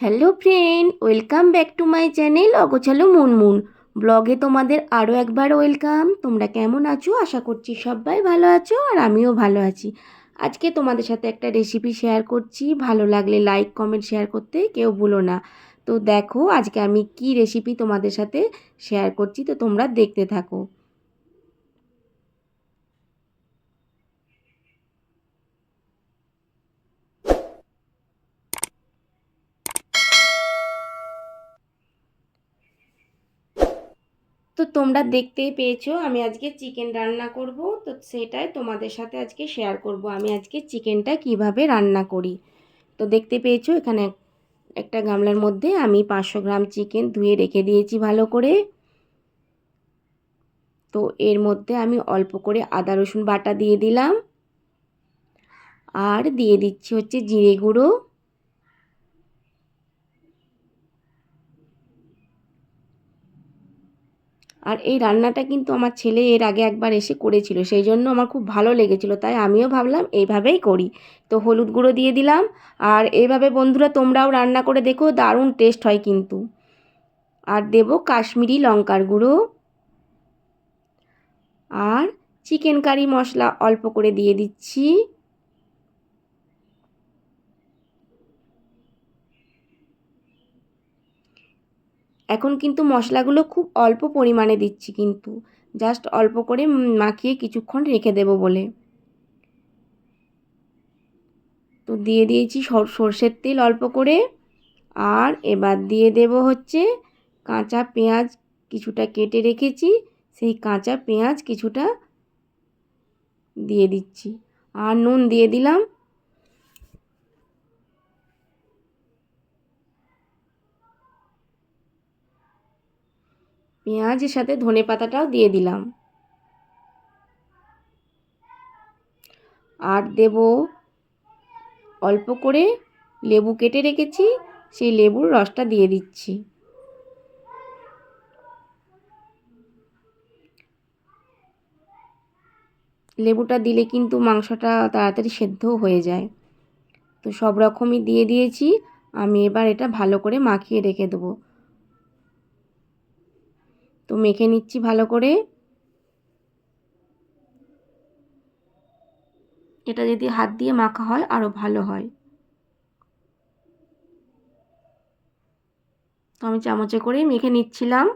Hello friend, welcome back to my channel অগোছালো মুনমুন। ব্লগে তোমাদের আরও একবার ওয়েলকাম। তোমরা কেমন আছো? আশা করছি সবাই ভালো আছো আর আমিও ভালো আছি। আজকে তোমাদের সাথে একটা রেসিপি শেয়ার করছি। ভালো লাগলে লাইক, কমেন্ট, শেয়ার করতে কেউ ভুলো না। তো দেখো আজকে আমি কি রেসিপি তোমাদের সাথে শেয়ার করছি, তো তোমরা দেখতে থাকো। তোমরা দেখতেই পেয়েছ, আমি আজকে চিকেন রান্না করব। তো সেটাই তোমাদের সাথে আজকে শেয়ার করব, আমি আজকে চিকেনটা কীভাবে রান্না করি। তো দেখতে পেয়েছ, এখানে একটা গামলার মধ্যে আমি পাঁচশো গ্রাম চিকেন ধুয়ে রেখে দিয়েছি ভালো করে। তো এর মধ্যে আমি অল্প করে আদা, রসুন বাটা দিয়ে দিলাম। আর দিয়ে দিচ্ছি হচ্ছে জিরে গুঁড়ো। আর এই রান্নাটা কিন্তু আমার ছেলে এর আগে একবার এসে করেছিল, সেই জন্য আমার খুব ভালো লেগেছিল, তাই আমিও ভাবলাম এইভাবেই করি। তো হলুদ গুঁড়ো দিয়ে দিলাম, আর এইভাবে বন্ধুরা তোমরাও রান্না করে দেখো, দারুণ টেস্ট হয় কিন্তু। আর দেব কাশ্মীরি লঙ্কার গুঁড়ো। আর চিকেন কারি মশলা অল্প করে দিয়ে দিচ্ছি। এখন কিন্তু মশলাগুলো খুব অল্প পরিমাণে দিচ্ছি কিন্তু। জাস্ট অল্প করে মাখিয়ে কিছুক্ষণ রেখে দেব বলে। তো দিয়ে দিয়েছি সর্ষের তেল অল্প করে। আর এবার দিয়ে দেব হচ্ছে কাঁচা পেঁয়াজ কিছুটা কেটে রেখেছি। সেই কাঁচা পেঁয়াজ কিছুটা দিয়ে দিচ্ছি। আর নুন দিয়ে দিলাম। পেঁয়াজের সাথে ধনে পাতাটাও দিয়ে দিলাম। আর দেব অল্প করে লেবু কেটে রেখেছি, সেই লেবুর রসটা দিয়ে দিচ্ছি। লেবুটা দিলে কিন্তু মাংসটা তাড়াতাড়ি সেদ্ধও হয়ে যায়। তো সব রকমই দিয়ে দিয়েছি, আমি এবার এটা ভালো করে মাখিয়ে রেখে দেবো। তো মেখে নিচ্ছি ভালো করে। এটা যদি হাত দিয়ে মাখা হয় আরও ভালো হয়। তো আমি চামচে করেই মেখে নিচ্ছিলাম।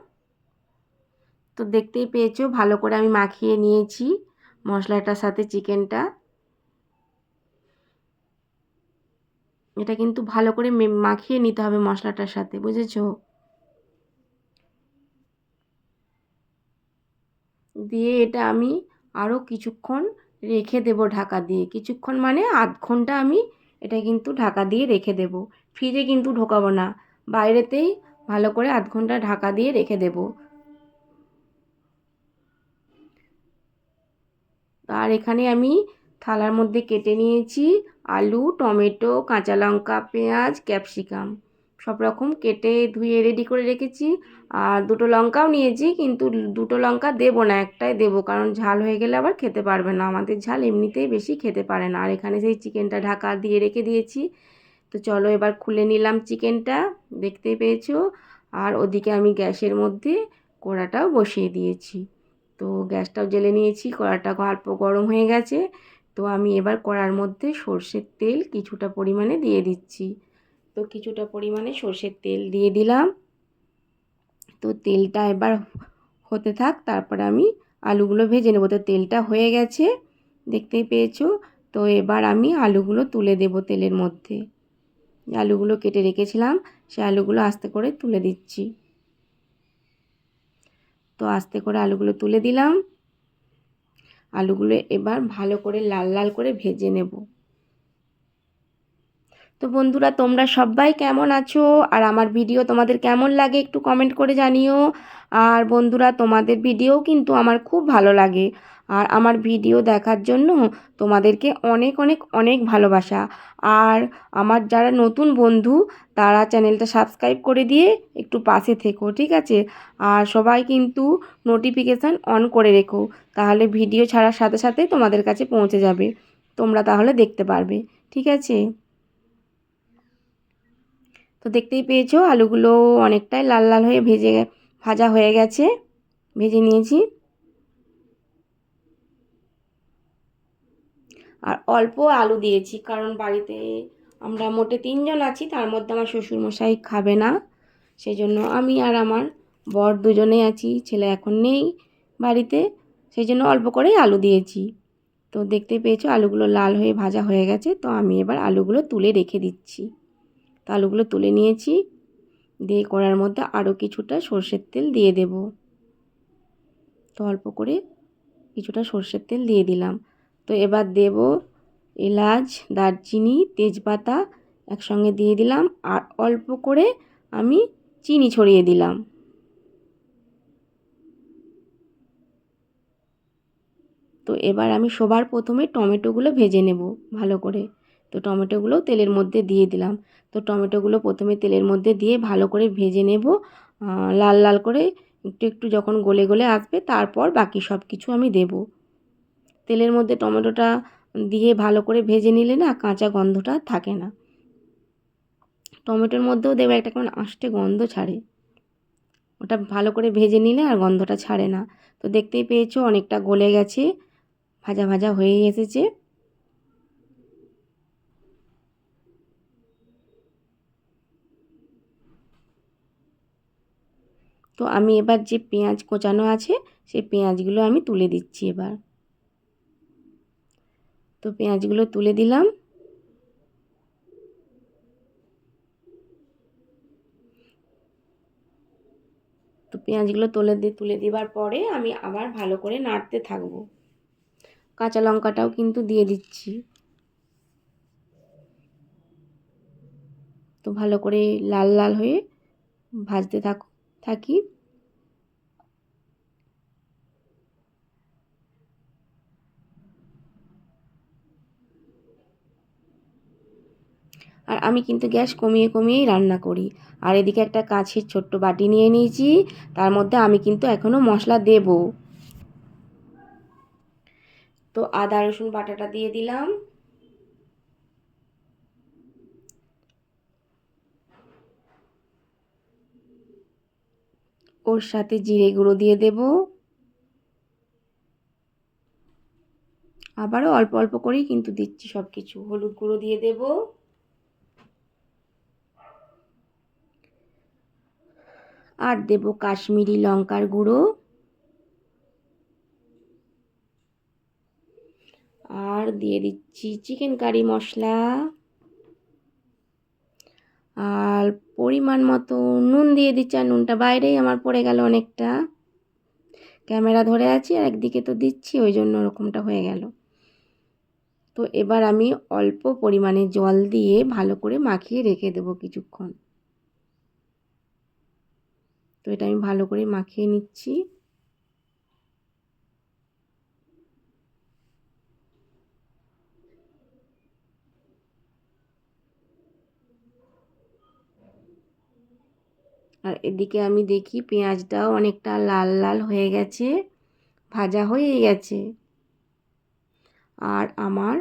তো দেখতেই পেয়েছ, ভালো করে আমি মাখিয়ে নিয়েছি মশলাটার সাথে চিকেনটা। এটা কিন্তু ভালো করে মাখিয়ে নিতে হবে মশলাটার সাথে, বুঝেছ? দিয়ে এটা আমি আরও কিছুক্ষণ রেখে দেব ঢাকা দিয়ে। কিছুক্ষণ মানে আধ ঘণ্টা আমি এটা কিন্তু ঢাকা দিয়ে রেখে দেব। ফ্রিজে কিন্তু ঢোকাবো না। বাইরেতেই ভালো করে আধ ঘণ্টা ঢাকা দিয়ে রেখে দেব। আর এখানে আমি থালার মধ্যে কেটে নিয়েছি আলু, টমেটো, কাঁচা লঙ্কা, পেঁয়াজ, ক্যাপসিকাম। সব রকম কেটে ধুয়ে রেডি করে রেখেছি। আর দুটো লঙ্কাও নিয়েছি, কিন্তু দুটো লঙ্কা দেবো না, একটাই দেবো, কারণ ঝাল হয়ে গেলে আবার খেতে পারবে না। আমাদের ঝাল এমনিতেই বেশি খেতে পারে না। আর এখানে সেই চিকেনটা ঢাকা দিয়ে রেখে দিয়েছি। তো চলো এবার খুলে নিলাম চিকেনটা দেখতে পেয়েছ? আর ওদিকে আমি গ্যাসের মধ্যে কড়াটাও বসিয়ে দিয়েছি। তো গ্যাসটাও জেলে নিয়েছি, কড়াটা অল্প গরম হয়ে গেছে। তো আমি এবার কড়ার মধ্যে সর্ষের তেল কিছুটা পরিমাণে দিয়ে দিচ্ছি। তো কিছুটা পরিমাণে সর্ষের তেল দিয়ে দিলাম। তো তেলটা এবার হতে থাক, তারপরে আমি আলুগুলো ভেজে নেব। তো তেলটা হয়ে গেছে, দেখতেই পেয়েছ? তো এবার আমি আলুগুলো তুলে দেব তেলের মধ্যে। আলুগুলো কেটে রেখেছিলাম, সে আলুগুলো আস্তে করে তুলে দিচ্ছি। তো আস্তে করে আলুগুলো তুলে দিলাম। আলুগুলো এবার ভালো করে লাল লাল করে ভেজে নেব। তো বন্ধুরা, তোমরা সবাই কেমন আছো? আর আমার ভিডিও তোমাদের কেমন লাগে একটু কমেন্ট করে জানিও। আর বন্ধুরা, তোমাদের ভিডিও কিন্তু আমার খুব ভালো লাগে। আর আমার ভিডিও দেখার জন্য তোমাদেরকে অনেক অনেক অনেক ভালোবাসা। আর আমার যারা নতুন বন্ধু, তারা চ্যানেলটা সাবস্ক্রাইব করে দিয়ে একটু পাশে থেকো, ঠিক আছে? আর সবাই কিন্তু নোটিফিকেশান অন করে রেখো, তাহলে ভিডিও ছাড়ার সাথে সাথে তোমাদের কাছে পৌঁছে যাবে। তোমরা তাহলে দেখতে পারবে, ঠিক আছে? তো দেখতেই পেয়েছ, আলুগুলো অনেকটাই লাল লাল হয়ে ভেজে ভাজা হয়ে গেছে। ভেজে নিয়েছি। আর অল্প আলু দিয়েছি, কারণ বাড়িতে আমরা মোটে তিনজন আছি, তার মধ্যে আমার শ্বশুরমশাই খাবে না। সেই জন্য আমি আর আমার বর দুজনেই আছি, ছেলে এখন নেই বাড়িতে সেই জন্য অল্প করেই আলু দিয়েছি। তো দেখতে পেয়েছ, আলুগুলো লাল হয়ে ভাজা হয়ে গেছে, তো আমি এবার আলুগুলো তুলে রেখে দিচ্ছি। তো আলুগুলো তুলে নিয়েছি। দিয়ে কড়ার মধ্যে আরও কিছুটা সর্ষের তেল দিয়ে দেব। তো অল্প করে কিছুটা সর্ষের তেল দিয়ে দিলাম। তো এবার দেব এলাচ, দারচিনি, তেজপাতা একসঙ্গে দিয়ে দিলাম। আর অল্প করে আমি চিনি ছড়িয়ে দিলাম। তো এবার আমি সবার প্রথমে টমেটোগুলো ভেজে নেব ভালো করে। তো টমেটোগুলো তেলের মধ্যে দিয়ে দিলাম। তো টমেটোগুলো প্রথমে তেলের মধ্যে দিয়ে ভালো করে ভেজে নেব। লাল লাল করে একটু একটু যখন গলে গলে আসবে তারপর বাকি সব কিছু আমি দেব। তেলের মধ্যে টমেটোটা দিয়ে ভালো করে ভেজে নিলে না কাঁচা গন্ধটা থাকে না। টমেটোর মধ্যেও দেবে একটা কেমন আষ্টে গন্ধ ছাড়ে। ওটা ভালো করে ভেজে নিলে আর গন্ধটা ছাড়ে না। তো দেখতেই পেয়েছ অনেকটা গলে গেছে, ভাজা ভাজা হয়ে এসেছে। তো আমি এবার যে পেঁয়াজ কোচানো আছে, সেই পেঁয়াজগুলো আমি তুলে দিচ্ছি এবার। তো পেঁয়াজগুলো তুলে দিলাম। তো পেঁয়াজগুলো তুলে দিয়ে তুলে দেওয়ার পরে আমি আবার ভালো করে নাড়তে থাকব। কাঁচা লঙ্কাটাও কিন্তু দিয়ে দিচ্ছি। তো ভালো করে লাল লাল হয়ে ভাজতে থাক। থাকি। আর আমি কিন্তু গ্যাস কমিয়ে কমিয়েই রান্না করি। আর এদিকে একটা কাছের ছোট্ট বাটি নিয়ে নিয়েছি, তার মধ্যে আমি কিন্তু এখনও মশলা দেব। তো আদা, রসুন, বাটাটা দিয়ে দিলাম। ওর সাথে জিরে গুঁড়ো দিয়ে দেব। আবারও অল্প অল্প করেই কিন্তু দিচ্ছি সব কিছু হলুদ গুঁড়ো দিয়ে দেব। আর দেব কাশ্মীরি লঙ্কার গুঁড়ো। আর দিয়ে দিচ্ছি চিকেন কারি মশলা। আর পরিমাণ মতো নুন দিয়ে দিচ্ছি, আর নুনটা বাইরেই আমার পড়ে গেল অনেকটা। ক্যামেরা ধরে আছি, আর একদিকে তো দিচ্ছি, ওই জন্য ওরকমটা হয়ে গেল। তো এবার আমি অল্প পরিমাণে জল দিয়ে ভালো করে মাখিয়ে রেখে দেবো কিছুক্ষণ। তো এটা আমি ভালো করে মাখিয়ে নিচ্ছি। আর এদিকে আমি দেখি পেঁয়াজটাও অনেকটা লাল লাল হয়ে গেছে, ভাজা হয়ে গেছে। আর আমার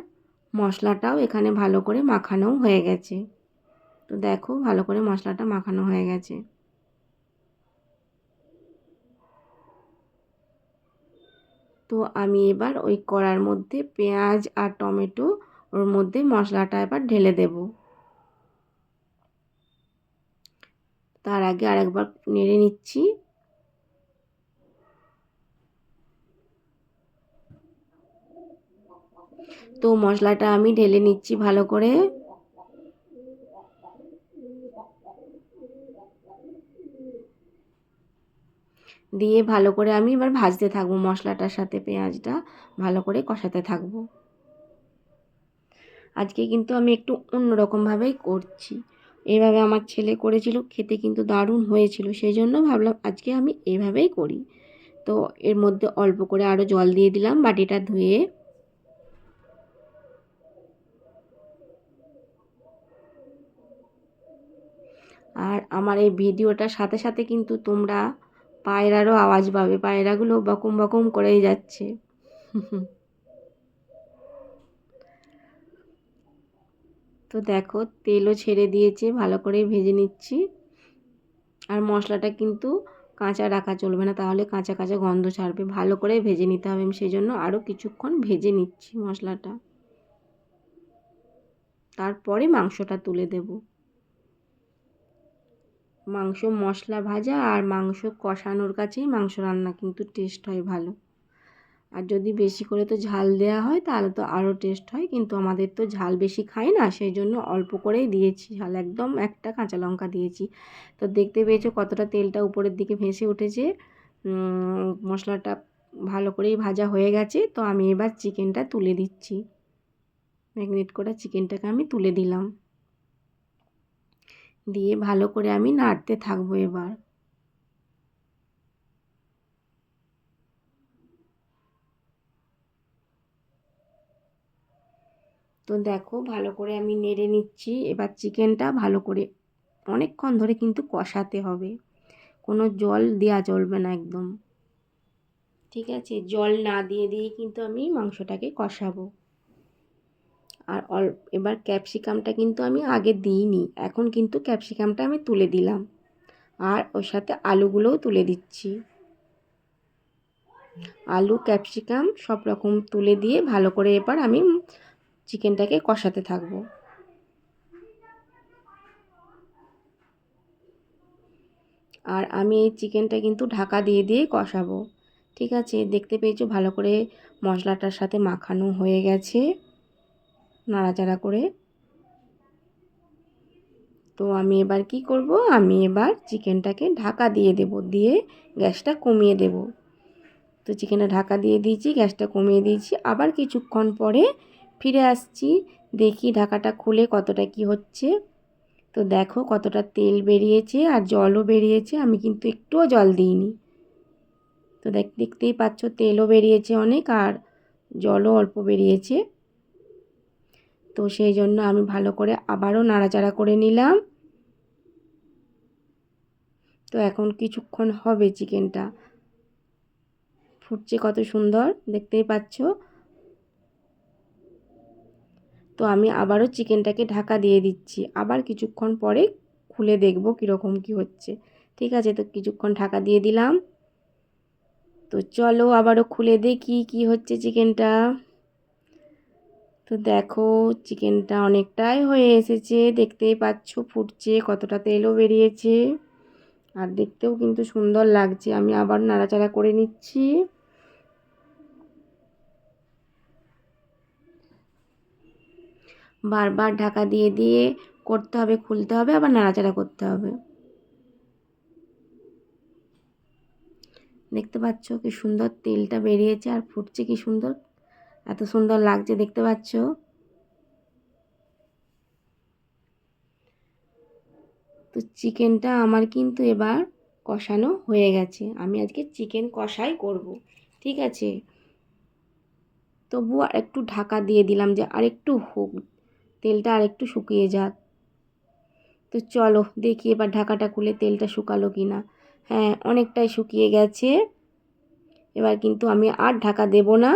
মশলাটাও এখানে ভালো করে মাখানোও হয়ে গেছে। তো দেখো, ভালো করে মশলাটা মাখানো হয়ে গেছে। তো আমি এবার ওই কড়ার মধ্যে পেঁয়াজ আর টমেটো ওর মধ্যে মশলাটা এবার ঢেলে দেবো। তার আগে আরেকবার নেড়ে নিচ্ছি। তো মশলাটা আমি ঢেলে নিচ্ছি ভালো করে। দিয়ে ভালো করে আমি এবার ভাজতে থাকব মশলাটার সাথে পেঁয়াজটা, ভালো করে কষাতে থাকব। আজকে কিন্তু আমি একটু অন্যরকমভাবেই করছি। এইভাবে আমার ছেলে করেছিল, খেতে কিন্তু দারুণ হয়েছিল। সেই জন্য ভাবলাম আজকে আমি এভাবেই করি। তো এর মধ্যে অল্প করে আরও জল দিয়ে দিলাম, বাটিটা ধুয়ে। আর আমার এই ভিডিওটার সাথে সাথে কিন্তু তোমরা পায়রারও আওয়াজ পাবে, পায়রাগুলো বকম বকম করেই যাচ্ছে। তো দেখো, তেলও ছেড়ে দিয়েছে, ভালো করে ভেজে নিচ্ছি। আর মশলাটা কিন্তু কাঁচা রাখা চলবে না, তাহলে কাঁচা কাঁচা গন্ধ ছাড়বে। ভালো করে ভেজে নিতে হবে, আমি সেই জন্য আরও কিছুক্ষণ ভেজে নিচ্ছি মশলাটা। তারপরে মাংসটা তুলে দেব। মাংস মশলা ভাজা আর মাংস কষানোর কাছেই মাংস রান্না কিন্তু টেস্ট হয় ভালো। আর যদি বেশি করে তো ঝাল দেওয়া হয়, তাহলে তো আরও টেস্ট হয়। কিন্তু আমাদের তো ঝাল বেশি খাই না সেই জন্য অল্প করেই দিয়েছি ঝাল। একদম একটা কাঁচা লঙ্কা দিয়েছি। তো দেখতে পেয়েছ কতটা তেলটা উপরের দিকে ভেসে উঠেছে। মশলাটা ভালো করেই ভাজা হয়ে গেছে। তো আমি এবার চিকেনটা তুলে দিচ্ছি। ম্যাগনেট করা চিকেনটাকে আমি তুলে দিলাম। দিয়ে ভালো করে আমি নাড়তে থাকব এবার। তো দেখো ভালো করে আমি নেড়ে নিচ্ছি। এবার চিকেনটা ভালো করে অনেকক্ষণ ধরে কিন্তু কষাতে হবে। কোনো জল দেওয়া চলবে না একদম। ঠিক আছে? জল না দিয়ে দিয়ে কিন্তু আমি মাংসটাকে কষাবো। আর অল, এবার ক্যাপসিকামটা কিন্তু আমি আগে দিইনি। এখন কিন্তু ক্যাপসিকামটা আমি তুলে দিলাম। আর ওর সাথে আলুগুলোও তুলে দিচ্ছি। আলু, ক্যাপসিকাম সব রকম তুলে দিয়ে ভালো করে এবার আমি চিকেনটাকে কষাতে থাকব। আর আমি এই চিকেনটা কিন্তু ঢাকা দিয়ে দিয়ে কষাবো। ঠিক আছে? দেখতে পেয়েছ? ভালো করে মশলাটার সাথে মাখানো হয়ে গেছে। নাড়াচাড়া করে। তো আমি এবার কি করব? আমি এবার চিকেনটাকে ঢাকা দিয়ে দেব, দিয়ে গ্যাসটা কমিয়ে দেব। তো চিকেনটা ঢাকা দিয়ে দিয়েছি, গ্যাসটা কমিয়ে দিয়েছি। আবার কিছুক্ষণ পরে ফিরে আসছি, দেখি ঢাকাটা খুলে কতটা কি হচ্ছে। তো দেখো কতটা তেল বেরিয়েছে আর জলও বেরিয়েছে, আমি কিন্তু একটুও জল দিইনি। তো দেখ, দেখতেই পাচ্ছ তেলও বেরিয়েছে অনেক আর জলও অল্প বেরিয়েছে। তো সেই জন্য আমি ভালো করে আবারও নাড়াচাড়া করে নিলাম। তো এখন কিছুক্ষণ হবে চিকেনটা। ফুটছে কত সুন্দর, দেখতেই পাচ্ছ। তো আমি আবারও চিকেনটাকে ঢাকা দিয়ে দিচ্ছি। আবার কিছুক্ষণ পরে খুলে দেখব কীরকম কি হচ্ছে। ঠিক আছে, তো কিছুক্ষণ ঢাকা দিয়ে দিলাম। তো চলো আবারও খুলে দেখি কি হচ্ছে চিকেনটা। তো দেখো, চিকেনটা অনেকটাই হয়ে এসেছে। দেখতেই পাচ্ছ ফুটছে, কতটা তেলও বেরিয়েছে। আর দেখতেও কিন্তু সুন্দর লাগছে। আমি আবার নাড়াচাড়া করে নিচ্ছি। বারবার ঢাকা দিয়ে দিয়ে করতে হবে, খুলতে হবে, আবার নাড়াচাড়া করতে হবে। দেখতে পাচ্ছ কি সুন্দর তেলটা বেরিয়েছে আর ফুটছে কি সুন্দর, এত সুন্দর লাগছে দেখতে পাচ্ছ। তো চিকেনটা আমার কিন্তু এবার কষানো হয়ে গেছে। আমি আজকে চিকেন কষাই করব, ঠিক আছে? তবু আর একটু ঢাকা দিয়ে দিলাম যে আর একটু হোক। তেলটা আরেকটু শুকিয়ে যাক। তো চলো, দেখি এবার ঢাকাটা খুলে তেলটা শুকালো কি না হ্যাঁ অনেকটাই শুকিয়ে গেছে। এবার কিন্তু আমি আর ঢাকা দেব না।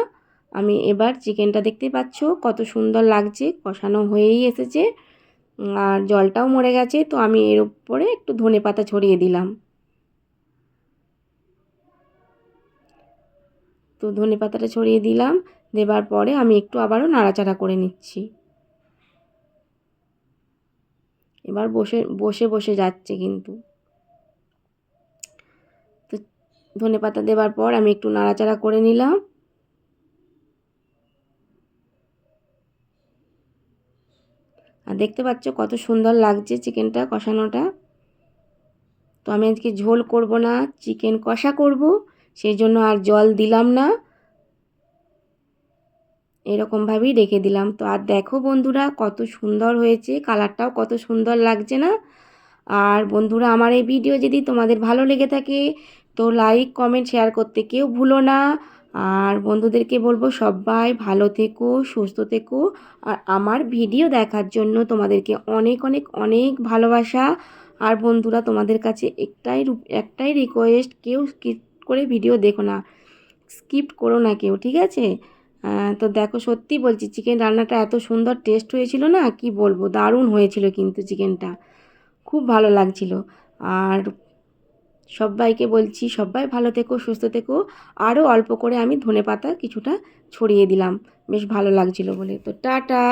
আমি এবার চিকেনটা দেখতে পাচ্ছ, কত সুন্দর লাগছে, কষানো হয়েই এসেছে। আর জলটাও মরে গেছে, তো আমি এর উপরে একটু ধনে পাতা ছড়িয়ে দিলাম। তো ধনে পাতাটা ছড়িয়ে দিলাম, দেবার পরে আমি একটু আবারও নাড়াচাড়া করে নিচ্ছি। এবার বসে বসে বসে যাচ্ছে কিন্তু। তো ধনে পাতা দেওয়ার পর আমি একটু নাড়াচাড়া করে নিলাম। আর দেখতে পাচ্ছ কত সুন্দর লাগছে চিকেনটা কষানোটা। তো আমি আজকে ঝোল করব না, চিকেন কষা করব, সেই জন্য আর জল দিলাম না। এরকমভাবেই রেখে দিলাম। তো আর দেখো বন্ধুরা, কত সুন্দর হয়েছে, কালারটাও কত সুন্দর লাগছে না? আর বন্ধুরা, আমার এই ভিডিও যদি তোমাদের ভালো লেগে থাকে, তো লাইক কমেন্ট শেয়ার করতে কেউ ভুলো না। আর বন্ধুদেরকে বলব, সবাই ভালো থেকো, সুস্থ থেকো। আর আমার ভিডিও দেখার জন্য তোমাদেরকে অনেক অনেক অনেক ভালোবাসা। আর বন্ধুরা, তোমাদের কাছে একটাই একটাই রিকোয়েস্ট কেউ স্কিপ করে ভিডিও দেখো না। স্কিপ করো না কেউ, ঠিক আছে? তো দেখো সত্যি বলছি চিকেন রান্নাটা এত সুন্দর টেস্ট হয়েছিল না? কি বলব, দারুণ হয়েছিল কিন্তু চিকেনটা খুব ভালো লাগছিল। আর সবাইকে বলছি, সবাই ভালো থেকো, সুস্থ থেকো। আরও অল্প করে আমি ধনে পাতা কিছুটা ছড়িয়ে দিলাম। বেশ ভালো লাগছিল বলে। তো টাটা!